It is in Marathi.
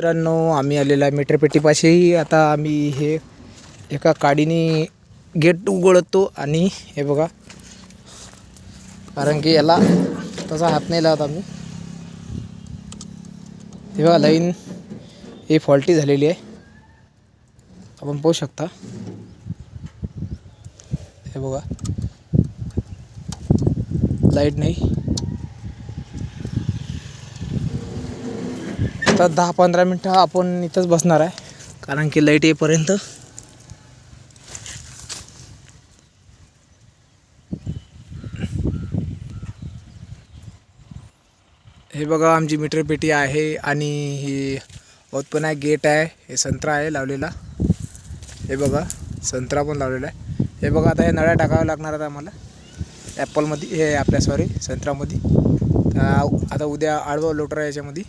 मित्रांनो आम्ही आलेला आहे मीटरपेटीपाशी आता आम्ही हे एका काडीने गेट उघडतो आणि हे बघा. कारण की याला तसा हात नाही लावत आम्ही. हे बघा लाईन ही फॉल्टी झालेली आहे. आपण पाहू शकता. हे बघा. लाइट नाही. आता दहा पंधरा मिनटं आपण इथंच बसणार आहे. कारण की लाइट येईपर्यंत. हे बघा आमची मीटर पेटी आहे आणि ही उत्पन्न आहे गेट आहे हे संत्रा आहे लावलेला. हे बघा संत्रा पण लावलेला आहे. हे बघा आता हे नळ्या टाकाव्या लागणार आहेत आम्हाला. ॲपलमध्ये हे आपल्या सॉरी संत्रामध्ये आता उद्या आडवं लोटर याच्यामध्ये